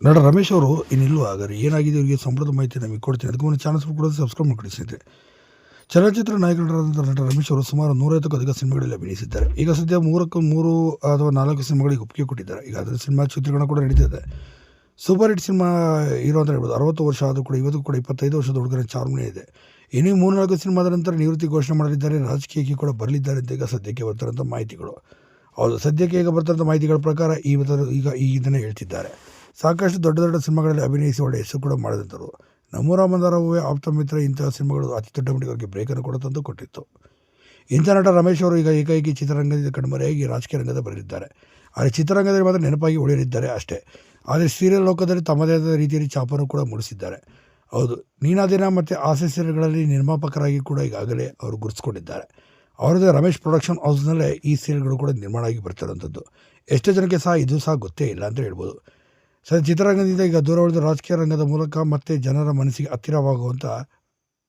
ನಟ ರಮೇಶ್ ಅವರು ಇನ್ನಿಲ್ಲೂ ಹಾಗಾದ್ರೆ ಏನಾಗಿದೆ ಇವರಿಗೆ ಸಂಬಳದ ಮಾಹಿತಿ ನಮಗೆ ಕೊಡ್ತೀನಿ. ಅದಕ್ಕೆ ಒಂದು ಚಾನಲ್ಸ್ ಕೂಡ ಸಬ್ಸ್ಕ್ರೈಬ್ ಮಾಡಿ ಚಲನಚಿತ್ರ ನಾಯಕರಾದಂಥ ನಟ ರಮೇಶ್ ಅವರು ಸುಮಾರು ನೂರೈವತ್ತಕ್ಕೂ ಅಧಿಕ ಸಿನಿಮಾಗಳಲ್ಲಿ ಅಭಿನಯಿಸಿದ್ದಾರೆ. ಈಗ ಸದ್ಯ ಮೂರಕ್ಕೂ ಮೂರು ಅಥವಾ ನಾಲ್ಕು ಸಿನಿಮಾಗಳಿಗೆ ಒಪ್ಪಿಗೆ ಕೊಟ್ಟಿದ್ದಾರೆ. ಈಗ ಅದರ ಸಿನಿಮಾ ಚಿತ್ರೀಕರಣ ಕೂಡ ನಡೀತಿದೆ. ಸೂಪರ್ ಹಿಟ್ ಸಿನಿಮಾ ಇರೋ ಅಂತ ಹೇಳ್ಬೋದು. ಅರವತ್ತು ವರ್ಷ ಆದರೂ ಕೂಡ, ಇವತ್ತು ಕೂಡ ಇಪ್ಪತ್ತೈದು ವರ್ಷದ ಹುಡುಗರ ಚಾರ್ಮನೆ ಇದೆ. ಇನ್ನೂ ಮೂರ್ನಾಲ್ಕು ಸಿನಿಮಾದ ನಂತರ ನಿವೃತ್ತಿ ಘೋಷಣೆ ಮಾಡಲಿದ್ದಾರೆ ರಾಜಕೀಯಕ್ಕೆ ಕೂಡ ಬರಲಿದ್ದಾರೆ ಅಂತ ಈಗ ಸದ್ಯಕ್ಕೆ ಬರ್ತಾರಂಥ ಮಾಹಿತಿಗಳು. ಹೌದು, ಸದ್ಯಕ್ಕೆ ಈಗ ಬರ್ತಾರಂಥ ಮಾಹಿತಿಗಳ ಪ್ರಕಾರ ಈ ಈಗ ಈ ಇದನ್ನು ಹೇಳ್ತಿದ್ದಾರೆ. ಸಾಕಷ್ಟು ದೊಡ್ಡ ದೊಡ್ಡ ಸಿನಿಮಾಗಳಲ್ಲಿ ಅಭಿನಯಿಸಿ ಒಳ್ಳೆ ಹೆಸರು ಕೂಡ ಮಾಡಿದಂಥರು ನಮ್ಮೂರ ಮಂದಾರವೇ ಆಪ್ತ ಮಿತ್ರ ಇಂತಹ ಸಿನಿಮಾಗಳು ಅತಿ ದೊಡ್ಡ ಮಟ್ಟಿಗೆ ಬ್ರೇಕನ್ನು ಕೂಡ ತಂದು ಕೊಟ್ಟಿತ್ತು. ಇಂಥ ನಟ ರಮೇಶ್ ಅವರು ಈಗ ಏಕಾಏಕಿ ಚಿತ್ರರಂಗದಿಂದ ಕಣ್ಮರೆಯಾಗಿ ರಾಜಕೀಯ ರಂಗದ ಬರೆದಿದ್ದಾರೆ ಆದರೆ ಚಿತ್ರರಂಗದಲ್ಲಿ ಮಾತ್ರ ನೆನಪಾಗಿ ಉಳಿಯಲಿದ್ದಾರೆ ಅಷ್ಟೇ. ಆದರೆ ಸೀರಿಯಲ್ ಲೋಕದಲ್ಲಿ ತಮ್ಮದೇ ಆದ ರೀತಿಯಲ್ಲಿ ಚಾಪನ್ನು ಕೂಡ ಮೂಡಿಸಿದ್ದಾರೆ. ಹೌದು ನೀನಾದಿನ ಮತ್ತು ಆಸೆ ಸೀರಿಯಲ್ಗಳಲ್ಲಿ ನಿರ್ಮಾಪಕರಾಗಿ ಕೂಡ ಈಗಾಗಲೇ ಅವರು ಗುರುತಿಸ್ಕೊಂಡಿದ್ದಾರೆ. ಅವರದೇ ರಮೇಶ್ ಪ್ರೊಡಕ್ಷನ್ ಹೌಸ್ನಲ್ಲೇ ಈ ಸೀರಿಯಲ್ಗಳು ಕೂಡ ನಿರ್ಮಾಣ ಆಗಿ ಬರ್ತಿರೋಂಥದ್ದು ಎಷ್ಟೋ ಜನಕ್ಕೆ ಸಹ ಇದು ಸಹ ಗೊತ್ತೇ ಇಲ್ಲ ಅಂತ ಹೇಳ್ಬೋದು. ಸರ್ ಚಿತ್ರರಂಗದಿಂದ ಈಗ ದೂರ ಉಳಿದ ರಾಜಕೀಯ ರಂಗದ ಮೂಲಕ ಮತ್ತೆ ಜನರ ಮನಸ್ಸಿಗೆ ಹತ್ತಿರವಾಗುವಂಥ